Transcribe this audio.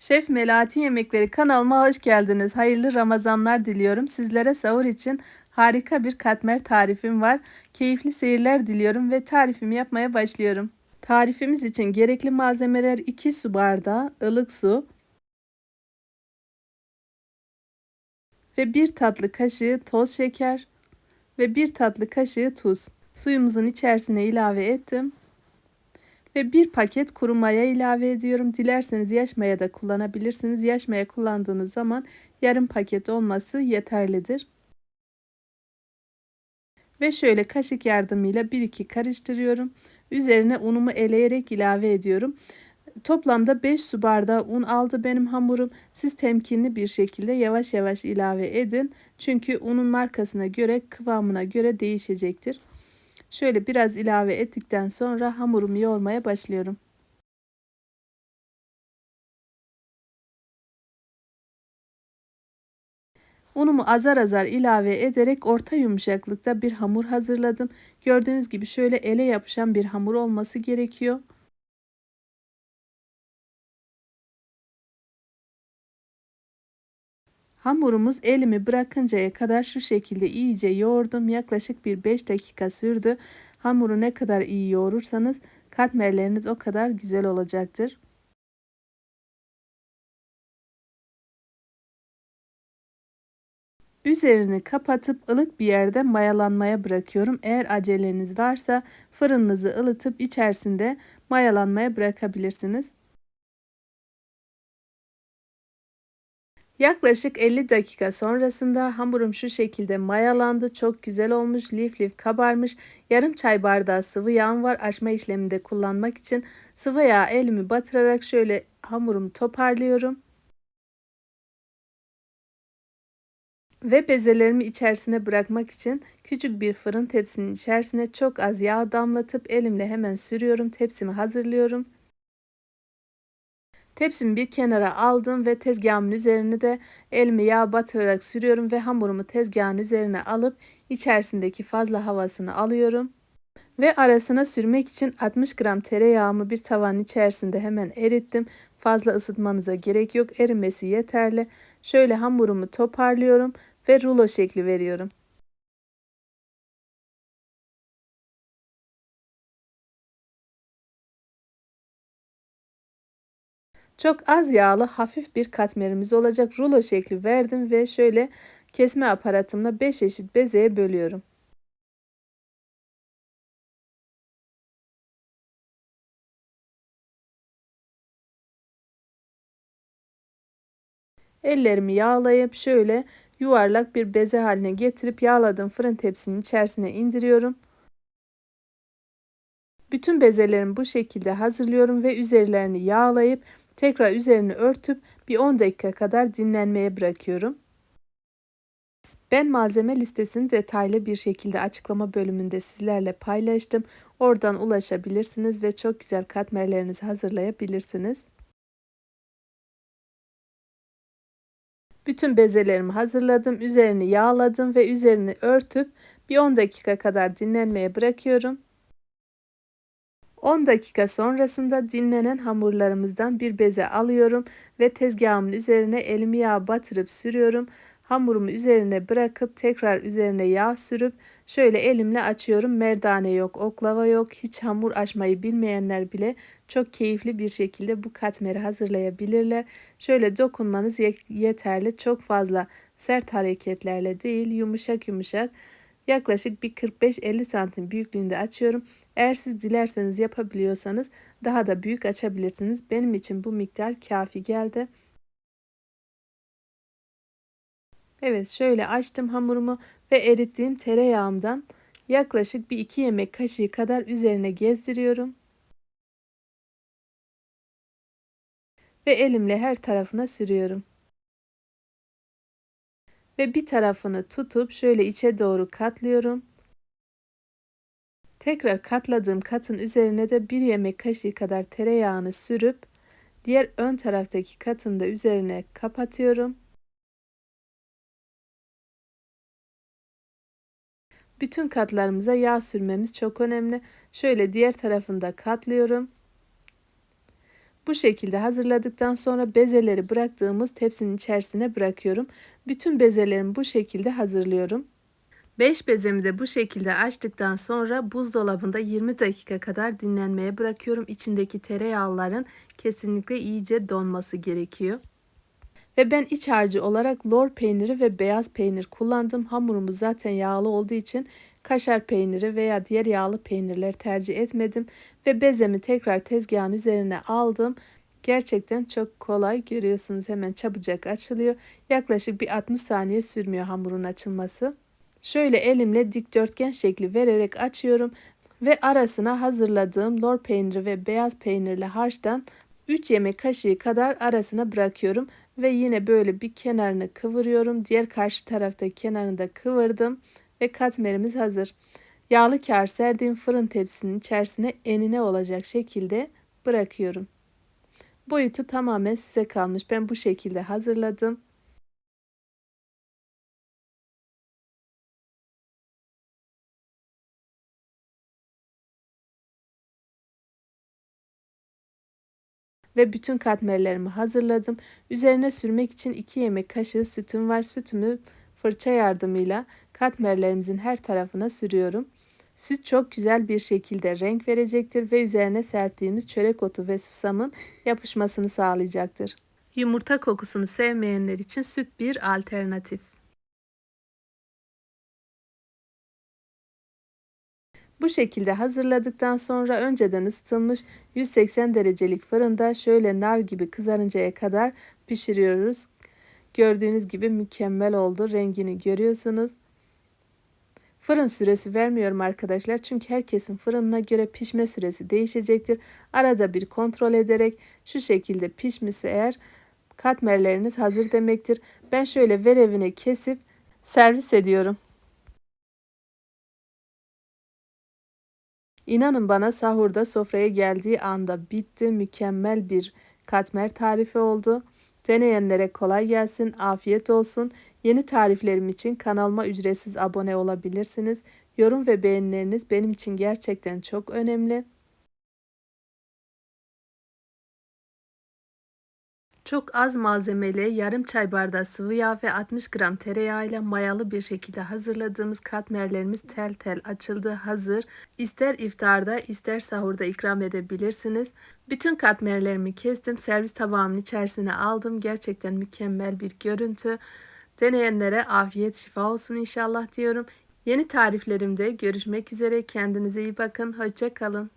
Şef Melati Yemekleri kanalıma hoş geldiniz. Hayırlı Ramazanlar diliyorum. Sizlere sahur için harika bir katmer tarifim var. Keyifli seyirler diliyorum ve tarifimi yapmaya başlıyorum. Tarifimiz için gerekli malzemeler 2 su bardağı ılık su ve 1 tatlı kaşığı toz şeker ve 1 tatlı kaşığı tuz. Suyumuzun içerisine ilave ettim ve bir paket kuru maya ilave ediyorum. Dilerseniz yaş maya da kullanabilirsiniz. Yaş maya kullandığınız zaman yarım paket olması yeterlidir. Ve şöyle kaşık yardımıyla 1-2 karıştırıyorum. Üzerine unumu eleyerek ilave ediyorum. Toplamda 5 su bardağı un aldı benim hamurum. Siz temkinli bir şekilde yavaş yavaş ilave edin. Çünkü unun markasına göre kıvamına göre değişecektir. Şöyle biraz ilave ettikten sonra hamurumu yoğurmaya başlıyorum. Unumu azar azar ilave ederek orta yumuşaklıkta bir hamur hazırladım. Gördüğünüz gibi şöyle ele yapışan bir hamur olması gerekiyor. Hamurumuz elimi bırakıncaya kadar şu şekilde iyice yoğurdum. Yaklaşık bir 5 dakika sürdü. Hamuru ne kadar iyi yoğurursanız katmerleriniz o kadar güzel olacaktır. Üzerini kapatıp ılık bir yerde mayalanmaya bırakıyorum. Eğer aceleniz varsa fırınınızı ılıtıp içerisinde mayalanmaya bırakabilirsiniz. Yaklaşık 50 dakika sonrasında hamurum şu şekilde mayalandı. Çok güzel olmuş. Lif lif kabarmış. Yarım çay bardağı sıvı yağım var. Açma işleminde kullanmak için sıvı yağ elimi batırarak şöyle hamurumu toparlıyorum. Ve bezelerimi içerisine bırakmak için küçük bir fırın tepsinin içerisine çok az yağ damlatıp elimle hemen sürüyorum. Tepsimi hazırlıyorum. Tepsimi bir kenara aldım ve tezgahımın üzerine de elimi yağ batırarak sürüyorum ve hamurumu tezgahın üzerine alıp içerisindeki fazla havasını alıyorum. Ve arasına sürmek için 60 gram tereyağımı bir tavanın içerisinde hemen erittim. Fazla ısıtmanıza gerek yok. Erimesi yeterli. Şöyle hamurumu toparlıyorum ve rulo şekli veriyorum. Çok az yağlı hafif bir katmerimiz olacak. Rulo şekli verdim ve şöyle kesme aparatımla 5 eşit bezeye bölüyorum. Ellerimi yağlayıp şöyle yuvarlak bir beze haline getirip yağladığım fırın tepsinin içerisine indiriyorum. Bütün bezelerimi bu şekilde hazırlıyorum ve üzerlerini yağlayıp Tekrar üzerini örtüp bir 10 dakika kadar dinlenmeye bırakıyorum. Ben malzeme listesini detaylı bir şekilde açıklama bölümünde sizlerle paylaştım. Oradan ulaşabilirsiniz ve çok güzel katmerlerinizi hazırlayabilirsiniz. Bütün bezelerimi hazırladım. Üzerini yağladım ve üzerini örtüp bir 10 dakika kadar dinlenmeye bırakıyorum. 10 dakika sonrasında dinlenen hamurlarımızdan bir beze alıyorum ve tezgahımın üzerine elimi yağ batırıp sürüyorum. Hamurumu üzerine bırakıp tekrar üzerine yağ sürüp şöyle elimle açıyorum. Merdane yok, oklava yok. Hiç hamur açmayı bilmeyenler bile çok keyifli bir şekilde bu katmeri hazırlayabilirler. Şöyle dokunmanız yeterli. Çok fazla sert hareketlerle değil, yumuşak yumuşak yaklaşık bir 45-50 santim büyüklüğünde açıyorum. Eğer siz dilerseniz yapabiliyorsanız daha da büyük açabilirsiniz. Benim için bu miktar kafi geldi. Evet şöyle açtım hamurumu ve erittiğim tereyağımdan yaklaşık bir iki yemek kaşığı kadar üzerine gezdiriyorum. Ve elimle her tarafına sürüyorum ve bir tarafını tutup şöyle içe doğru katlıyorum. Tekrar katladığım katın üzerine de bir yemek kaşığı kadar tereyağını sürüp diğer ön taraftaki katın da üzerine kapatıyorum. Bütün katlarımıza yağ sürmemiz çok önemli. Şöyle diğer tarafında katlıyorum. Bu şekilde hazırladıktan sonra bezeleri bıraktığımız tepsinin içerisine bırakıyorum. Bütün bezelerimi bu şekilde hazırlıyorum. 5 bezemi de bu şekilde açtıktan sonra buzdolabında 20 dakika kadar dinlenmeye bırakıyorum. İçindeki tereyağların kesinlikle iyice donması gerekiyor. Ve ben iç harcı olarak lor peyniri ve beyaz peynir kullandım. Hamurumuz zaten yağlı olduğu için kaşar peyniri veya diğer yağlı peynirler tercih etmedim. Ve bezemi tekrar tezgahın üzerine aldım. Gerçekten çok kolay görüyorsunuz hemen çabucak açılıyor. Yaklaşık bir 60 saniye sürmüyor hamurun açılması. Şöyle elimle dikdörtgen şekli vererek açıyorum ve arasına hazırladığım lor peyniri ve beyaz peynirli harçtan 3 yemek kaşığı kadar arasına bırakıyorum ve yine böyle bir kenarını kıvırıyorum. Diğer karşı taraftaki kenarını da kıvırdım ve katmerimiz hazır. Yağlı kar serdiğim fırın tepsinin içerisine enine olacak şekilde bırakıyorum. Boyutu tamamen size kalmış. Ben bu şekilde hazırladım. Ve bütün katmerlerimi hazırladım. Üzerine sürmek için 2 yemek kaşığı sütüm var. Sütümü fırça yardımıyla katmerlerimizin her tarafına sürüyorum. Süt çok güzel bir şekilde renk verecektir ve üzerine serptiğimiz çörek otu ve susamın yapışmasını sağlayacaktır. Yumurta kokusunu sevmeyenler için süt bir alternatif. Bu şekilde hazırladıktan sonra önceden ısıtılmış 180 derecelik fırında şöyle nar gibi kızarıncaya kadar pişiriyoruz. Gördüğünüz gibi mükemmel oldu. Rengini görüyorsunuz. Fırın süresi vermiyorum arkadaşlar. Çünkü herkesin fırınına göre pişme süresi değişecektir. Arada bir kontrol ederek şu şekilde pişmişse eğer katmerleriniz hazır demektir. Ben şöyle verevine kesip servis ediyorum. İnanın bana sahurda sofraya geldiği anda bitti. Mükemmel bir katmer tarifi oldu. Deneyenlere kolay gelsin, afiyet olsun. Yeni tariflerim için kanalıma ücretsiz abone olabilirsiniz. Yorum ve beğenileriniz benim için gerçekten çok önemli. Çok az malzemeli yarım çay bardağı sıvı yağ ve 60 gram tereyağı ile mayalı bir şekilde hazırladığımız katmerlerimiz tel tel açıldı hazır. İster iftarda ister sahurda ikram edebilirsiniz. Bütün katmerlerimi kestim servis tabağımın içerisine aldım. Gerçekten mükemmel bir görüntü. Deneyenlere afiyet şifa olsun inşallah diyorum. Yeni tariflerimde görüşmek üzere. Kendinize iyi bakın. Hoşça kalın.